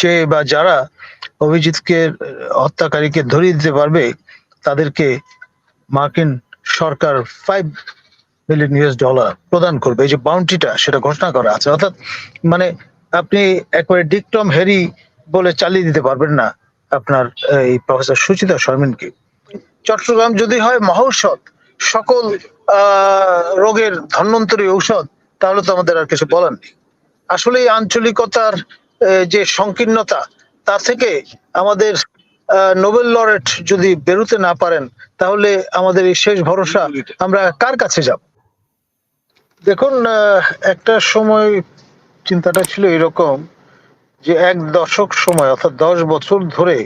যে বা যারা অভিজিৎকে হত্যাকারীকে ধরিয়ে দিতে পারবে, তাদেরকে মার্কিন সরকার ফাইভ মিলিয়ন ইউএস ডলার প্রদান করবে। এই যে বাউন্টিটা সেটা ঘোষণা করা আছে। অর্থাৎ মানে আপনি একবারে ডিকটম হেরি বলে চালিয়ে দিতে পারবেন না আপনার এই প্রফেসর সুচিতা শর্মিনকে। চট্টগ্রাম যদি হয় মহৌষধ, সকল রোগের ধন্বন্তরী ঔষধ, তাহলে তো আমাদের আর কিছু বলার নেই। আসলে আঞ্চলিকতার যে সংকীর্ণতা, তা থেকে আমাদের নোবেল লরেট যদি বেরোতে না পারেন, তাহলে আমাদের এই শেষ ভরসা আমরা কার কাছে যাব? দেখুন একটা সময় চিন্তাটা ছিল এরকম যে এক দশক সময়, অর্থাৎ দশ বছর ধরে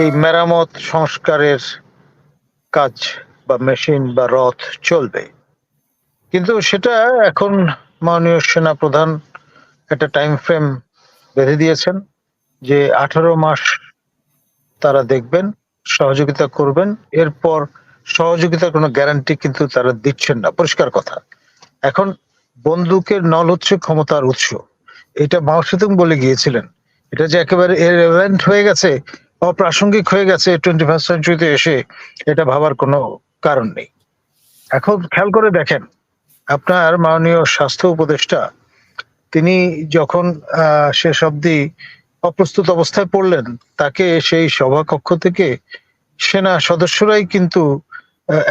এই মেরামত সংস্কারের কাজ বা মেশিন বা রথ চলবে। কিন্তু সেটা এখন মাননীয় সেনা প্রধান একটা টাইম ফ্রেম বেঁধে দিয়েছেন যে আঠারো মাস তারা দেখবেন, সহযোগিতা করবেন। এরপর সহযোগিতার কোনো গ্যারান্টি কিন্তু তারা দিচ্ছেন না। পরিষ্কার কথা। এখন বন্দুকের নল হচ্ছে ক্ষমতার উৎস। এটা মাওসেতুং বলে গিয়েছিলেন। এটা যে একেবারে ইরেলেভেন্ট হয়ে গেছে, অপ্রাসঙ্গিক হয়ে গেছে টোয়েন্টি ফার্স্ট সেঞ্চুরিতে এসে, এটা ভাবার কোনো কারণ নেই। এখন খেয়াল করে দেখেন, আপনার মাননীয় স্বাস্থ্য উপদেষ্টা তিনি যখন শেষ অবধি অপ্রস্তুত অবস্থায় পড়লেন তাকে সেই সভাকক্ষ থেকে সেনা সদস্যরাই কিন্তু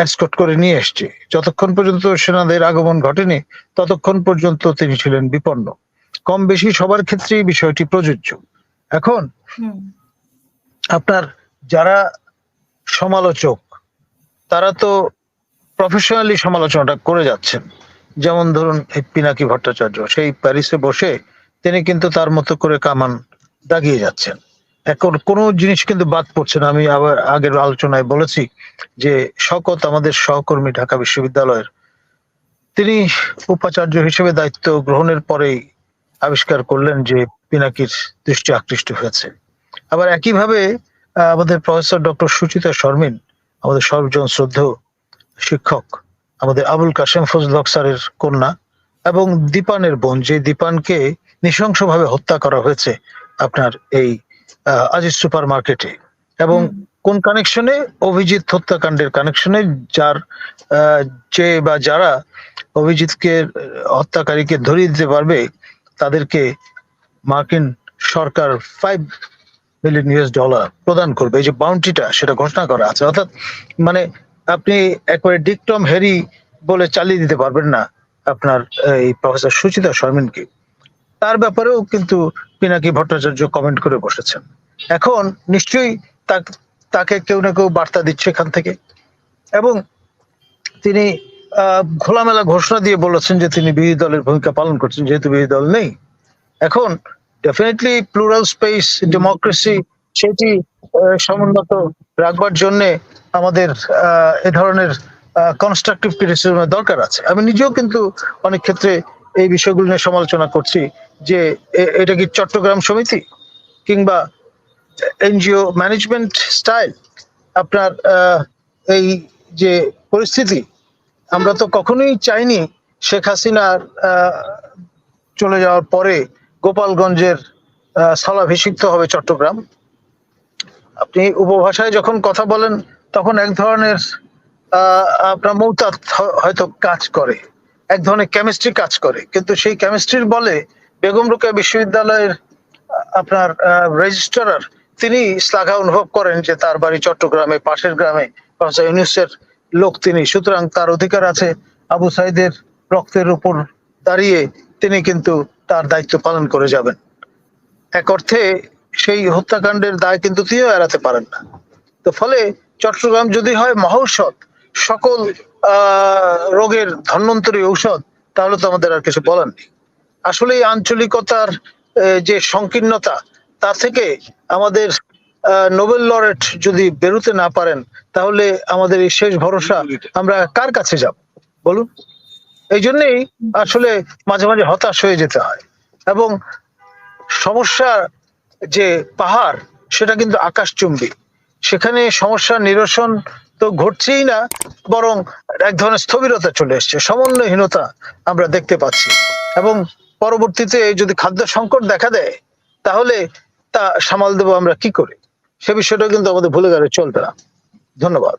এসকট করে নিয়ে এসছে। যতক্ষণ পর্যন্ত সেনাদের আগমন ঘটেনি ততক্ষণ পর্যন্ত তিনি ছিলেন বিপন্ন। কম বেশি সবার ক্ষেত্রেই বিষয়টি প্রযোজ্য। এখন আপনার যারা সমালোচক তারা তো প্রফেশনালি সমালোচনাটা করে যাচ্ছেন। যেমন ধরুন পিনাকি ভট্টাচার্য, সেই প্যারিসে বসে তিনি কিন্তু তার মতো করে কামান দাগিয়ে যাচ্ছেন। এখন কোনো জিনিস কিন্তু বাদ পড়ছে না। আমি আবার আগের আলোচনায় বলেছি যে শকত আমাদের সহকর্মী ঢাকা বিশ্ববিদ্যালয়ের। তিনি উপাচার্য হিসেবে দায়িত্ব গ্রহণের পরেই আবিষ্কার করলেন যে পিনাকির দৃষ্টি আকৃষ্ট হয়েছে। আবার একইভাবে আমাদের প্রফেসর ডক্টর সুচিতা শর্মিন, আমাদের সর্বজন শ্রদ্ধ শিক্ষক আমাদের আবুল কাশেম ফজল স্যারের কন্যা এবং দীপানের বোন যে দীপানকে নৃশংসভাবে হত্যা করা হয়েছে আপনার এই আজিজ সুপার মার্কেটে এবং কোন কানেকশনে? অভিজিৎ হত্যাকাণ্ডের কানেকশনে যার যে বা যারা অভিজিৎকে হত্যাকারীকে ধরিয়ে দিতে পারবে তাদেরকে মার্কিন সরকার ফাইভ মিলিয়ন ইউএস ডলার প্রদান করবে। এই যে বাউন্টিটা সেটা ঘোষণা করা আছে। অর্থাৎ মানে আপনি একবারে ডিকটম হেরি বলে চালিয়ে দিতে পারবেন না আপনার এই প্রফেসর সুচিতা শর্মিনকে। তার ব্যাপারেও কিন্তু পিনাকি ভট্টাচার্য কমেন্ট করে বসেছেন। এখন নিশ্চয়ই তাক- কেউ না কেউ বার্তা দিচ্ছে এখান থেকে। এবং তিনি খোলামেলা ঘোষণা দিয়ে বলেছেন যে তিনি বিরোধী দলের ভূমিকা পালন করছেন, যেহেতু বিরোধী দল নেই। এখন ডেফিনেটলি প্লুরাল স্পেস ডেমোক্রেসি সেটি সমুন্নত রাখবার জন্য আমাদের এ ধরনের কনস্ট্রাকটিভ ক্রিটিসিজমের দরকার আছে। আমি নিজেও কিন্তু অনেক ক্ষেত্রে এই বিষয়গুলো নিয়ে সমালোচনা করছি যে এটা কি চট্টগ্রাম সমিতি কিংবা এনজিও ম্যানেজমেন্ট স্টাইল আপনার এই যে পরিস্থিতি, আমরা তো কখনোই চাইনি শেখ হাসিনার চলে যাওয়ার পরে গোপালগঞ্জের স্থলাভিষিক্ত হবে চট্টগ্রাম। আপনি উপভাষায় যখন কথা বলেন, তখন এক ধরনের আপনার মৌতাত হয়তো কাজ করে, এক ধরনের কেমিস্ট্রি কাজ করে। কিন্তু সেই কেমিস্ট্রির বলে বেগম রোকেয়া বিশ্ববিদ্যালয়ের, আপনার রেজিস্ট্রার তিনি শ্লাঘা অনুভব করেন যে তার বাড়ি চট্টগ্রামে, পাশের গ্রামে ইউনুসের লোক তিনি। সুতরাং তার অধিকার আছে আবু সাইদের রক্তের উপর দাঁড়িয়ে তিনি কিন্তু তার দায়িত্ব পালন করে যাবেন। এক অর্থে সেই হত্যাকাণ্ডের দায় কিন্তু তিনিও এড়াতে পারেন না। তো ফলে চট্টগ্রাম যদি হয় মহৌষধ সকল রোগের ধন্বন্তরী ঔষধ, তাহলে তো আমাদের আর কিছু বলার নেই। আসলে আঞ্চলিকতার যে সংকীর্ণতা, তা থেকে আমাদের নোবেল লরেট যদি বেরোতে না পারেন, তাহলে আমাদের এই শেষ ভরসা আমরা কার কাছে যাব? বলুন। এই জন্যেই আসলে মাঝে মাঝে হতাশ হয়ে যেতে হয়। এবং সমস্যার যে পাহাড়, সেটা কিন্তু আকাশচুম্বী। সেখানে সমস্যা নিরসন তো ঘটছেই না, বরং এক ধরনের স্থবিরতা চলে এসছে, সমন্বয়হীনতা আমরা দেখতে পাচ্ছি। এবং পরবর্তীতে যদি খাদ্য সংকট দেখা দেয়, তাহলে তা সামাল দেবো আমরা কি করে? সে বিষয়টা কিন্তু আমাদের ভুলে গেলে চলবে না। ধন্যবাদ।